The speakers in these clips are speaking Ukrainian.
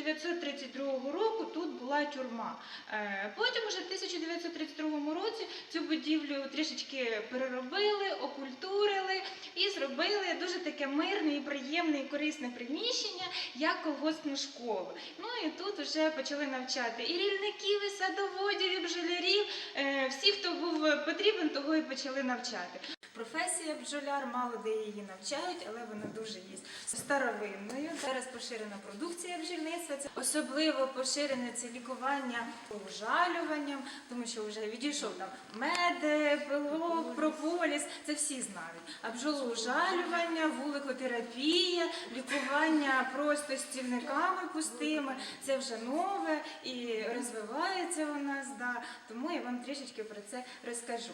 1932 року тут була тюрма. Е, Потім уже в 1932 році будівлю трішечки переробили, окультурили і зробили дуже таке мирне і приємне і корисне приміщення, як колгоспну школу. Ну і тут вже почали навчати і рільників, і садоводів, і бджолярів. Е, Всі, хто був потрібен, того і почали навчати. Професія бджоляр, мало де її навчають, але вона дуже є старовинною. Зараз поширена продукція бджільництва. Особливо поширене це лікування ужалюванням, тому що вже відійшов там мед, пилок, прополіс. Це всі знають. А вуликотерапія, лікування просто стільниками пустими. Це вже нове і розвивається у нас. Да. Тому я вам трішечки про це розкажу.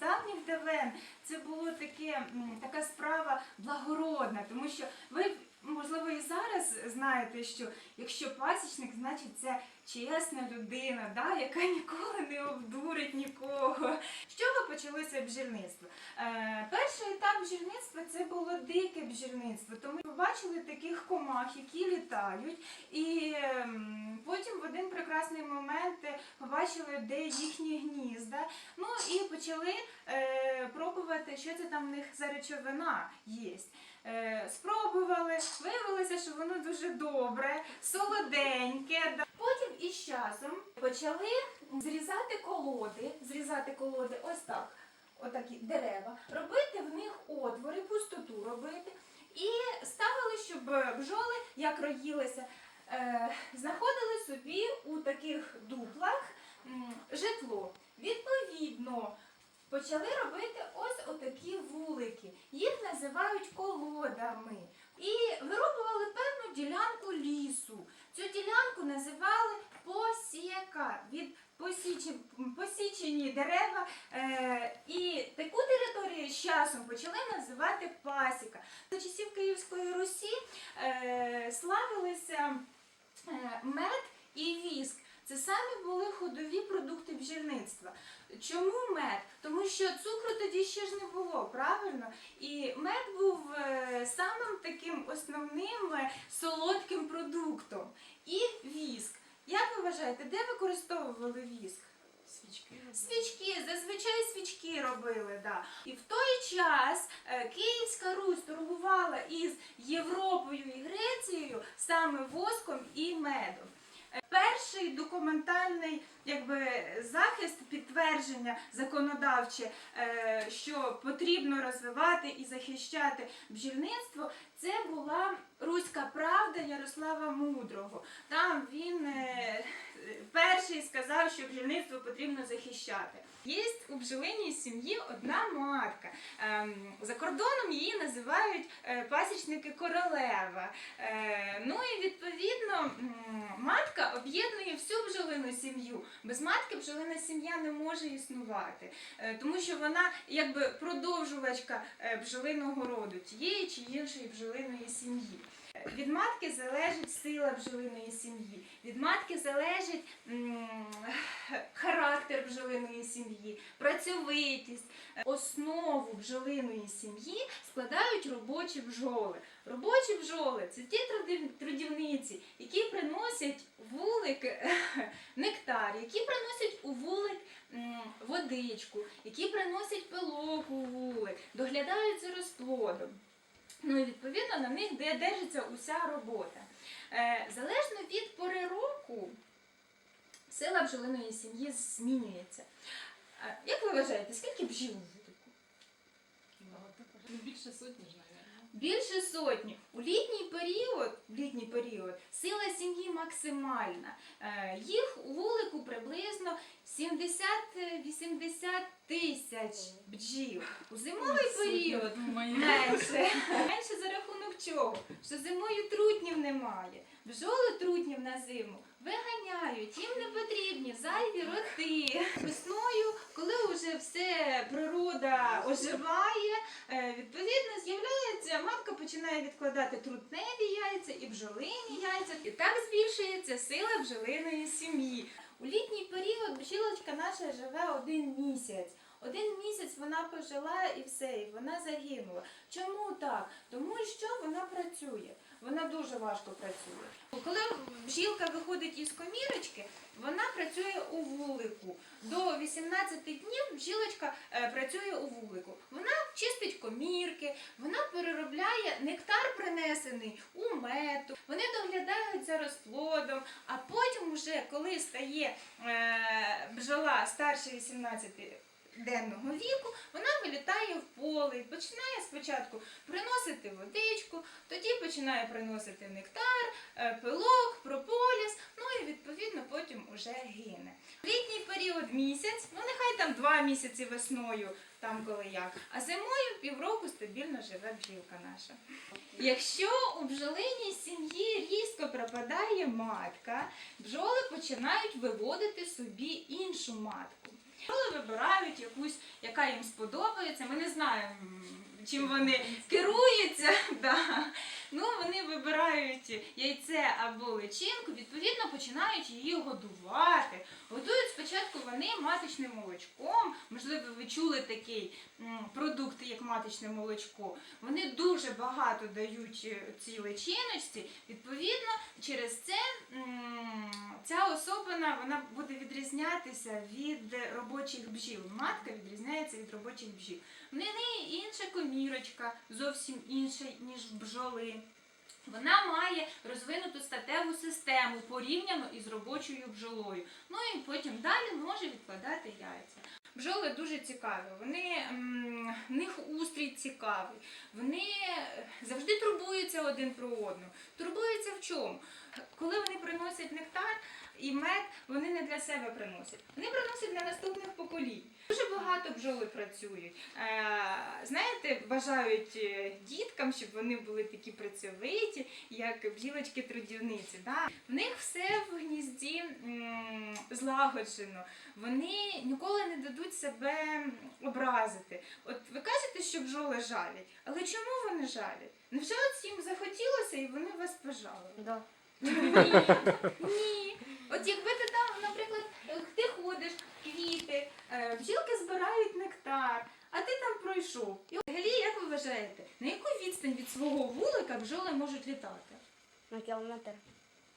Давніх давен це було таке, така справа благородна, тому що ви, можливо, і зараз знаєте, що якщо пасічник, значить це чесна людина, да, яка ніколи не обдурить нікого. З чого почалося бджільництво? Е, перший етап бджільництва це було дике бджільництво, тому побачили таких комах, які літають, і ем, потім в один прекрасний момент е, побачили, де їхні гнізда. Ну і почали е, пробувати, що це там в них за речовина є. Е, спробували, виявилося, що воно дуже добре, солоденьке. Потім із часом почали зрізати колоди, зрізати колоди ось так, отакі дерева, робити в них отвори, пустоту робити. І ставили, щоб бджоли, як роїлися, е, знаходили собі у таких дуплах житло. Відповідно, почали робити ось отакі вулики. Їх називають колодами. І вирубували певну ділянку лісу. Цю ділянку називали посіка від посічені дерева. Е, і таку територію з часом почали називати пасіка. За часів Київської Русі е, славилися е, мед і віск. Це самі були ходові продукти бджільництва. Чому мед? Тому що цукру тоді ще ж не було, правильно? І мед був е, самим таким основним е, солодким продуктом. І віск. Як ви вважаєте, де використовували віск? Свічки. Свічки, зазвичай свічки робили, да. І в той час е, Київська Русь торгувала із Європою і Грецією саме воском і медом. Перший документальний якби, захист, підтвердження законодавче, е, що потрібно розвивати і захищати бджільництво, це була Руська правда Ярослава Мудрого. Там він е, перший сказав, що бджільництво потрібно захищати. Є у бджолиній сім'ї одна матка. Ем, За кордоном її називають е, пасічники королева. Е, Ну і відповідно матка об'єднує всю бджолину сім'ю. Без матки бджолина сім'я не може існувати, Е, тому що вона якби продовжувачка бджолиного роду тієї чи іншої бджолиної сім'ї. Від матки залежить сила бджолиної сім'ї. Від матки залежить м, характер бджолиної сім'ї, працьовитість. Основу бджолиної сім'ї складають робочі бджоли. Робочі бджоли це ті трудівниці, які приносять вулик нектар, які приносять у вулик водичку, які приносять пилок у вулик, доглядають за розплодом. Ну і відповідно на них держиться уся робота. Е, залежно від пори року, сила бджолиної сім'ї змінюється. Е, як ви вважаєте, скільки бджіл в вулику? Ну, більше сотні ж, мабуть. Більше сотні. У літній період, літній період сила сім'ї максимальна. Е, Їх у вулику приблизно 70-80 тисяч бджіл. У зимовий період менше. Менше за рахунок чого? Що зимою трутнів немає. Бджоли трутнів на зиму виганяють, їм не потрібні зайві роти. Весною, коли вже все природа оживає, е, відповідно з'являється, матка починає відкладати трутневі яйця і бджолині яйця. І так збільшується сила бджолиної сім'ї. У літній період бджілочка наша живе один місяць. Один місяць вона пожила і все, і вона загинула. Чому так? Тому що вона працює. Вона дуже важко працює. Коли бджілка виходить із комірочки, вона працює у вулику. До 18 днів бджілочка е, працює у вулику. Вона чистить комірки, вона переробляє нектар принесений у мету. Вони доглядають за розплодом, а потім, вже коли стає е, бджола старше 18 денного віку, вона вилітає в поле і починає спочатку приносити водичку, тоді починає приносити нектар, е, пилок, прополіс, ну і відповідно потім уже гине. Літній період місяць, ну нехай там два місяці весною, там коли як, а зимою півроку стабільно живе бджілка наша. Якщо у бджолиній сім'ї різко пропадає матка, бджоли починають виводити собі іншу матку. Бджоли вибирають якусь, яка їм сподобається. Ми не знаємо, чим вони керуються. Да. Ну, вони вибирають яйце або личинку, відповідно починають її годувати. Готують спочатку вони маточним молочком. Можливо, ви чули такий продукт, як маточне молочко. Вони дуже багато дають е, цій личиночці. Відповідно, через це ця особина вона буде відрізнятися від робочих бджіл. Матка відрізняється від робочих бджіл. В неї інша комірочка, зовсім інша, ніж бджоли. Вона має розвинуту статеву систему порівняно із робочою бджолою. Ну і потім далі може відкладати яйця. Бджоли дуже цікаві. Вони в них устрій цікавий. Вони завжди турбуються один про одного. Турбуються в чому? Коли вони приносять нектар і мед, вони не для себе приносять. Вони приносять для наступних поколінь. Дуже багато бджоли працюють. Е, знаєте, бажають е, діткам, щоб вони були такі працьовиті, як бджілочки-трудівниці. В них все в гнізді злагоджено. Вони ніколи не дадуть себе образити. От ви кажете, що бджоли жалять, але чому вони жалять? Невже от їм захотілося і вони вас пожалили? Да. Ні, ні. От якби ти там, наприклад, ти ходиш, квіти, е, бджілки збирають нектар, а ти там пройшов. І взагалі, як ви вважаєте, на яку відстань від свого вулика бджоли можуть літати? На кілометр.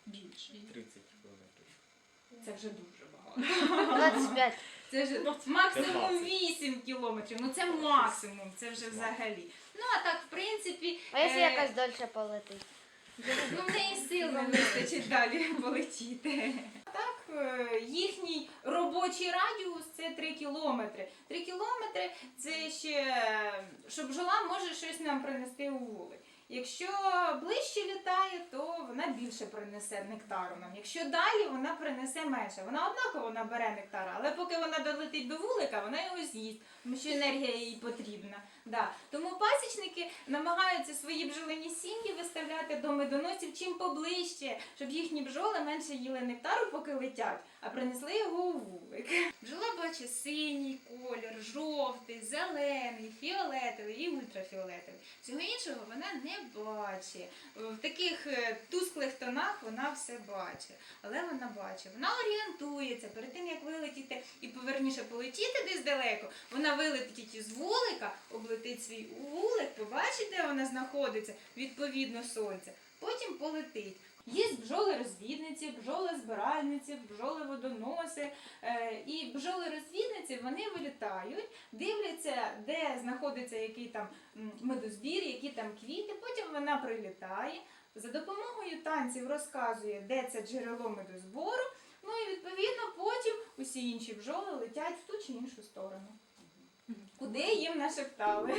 Більше. 30 кілометрів. Це вже дуже багато. 25. Це вже максимум 8 кілометрів. Ну це максимум, це вже взагалі. Ну а так, в принципі. А якщо е, якась дольше полетить? Ну, в неї сил не вистачить далі полетіти. Так, е, їхній робочий радіус це 3 кілометри. 3 кілометри це ще, е, щоб бджола може щось нам принести у вулик. Якщо ближче літає, то вона більше принесе нектару нам. Якщо далі, вона принесе менше. Вона однаково набере нектара, але поки вона долетить до вулика, вона його з'їсть, тому що енергія їй потрібна. Да. Тому пасічники намагаються свої бджолині сім'ї виставляти до медоносів чим поближче, щоб їхні бджоли менше їли нектару, поки летять, а принесли його у вулик. Бджола бачить синій колір, жовтий, зелений, фіолетовий і ультрафіолетовий. Всього іншого вона не бачить. В таких е, тусклих тонах вона все бачить. Але вона бачить, вона орієнтується перед тим, як вилетіти і поверніше полетіти десь далеко. Вона вилетить із вулика, облетить свій вулик, побачить, де вона знаходиться, відповідно сонця. Потім полетить. Є бджоли-розвідниці, бджоли-збиральниці, бджоли-водоноси. Е, і бджоли-розвідниці вони вилітають, дивляться, де знаходиться який там медозбір, які там квіти. Потім вона прилітає, за допомогою танців розказує, де це джерело медозбору. Ну і відповідно потім усі інші бджоли летять в ту чи іншу сторону. Куди їм нашептали.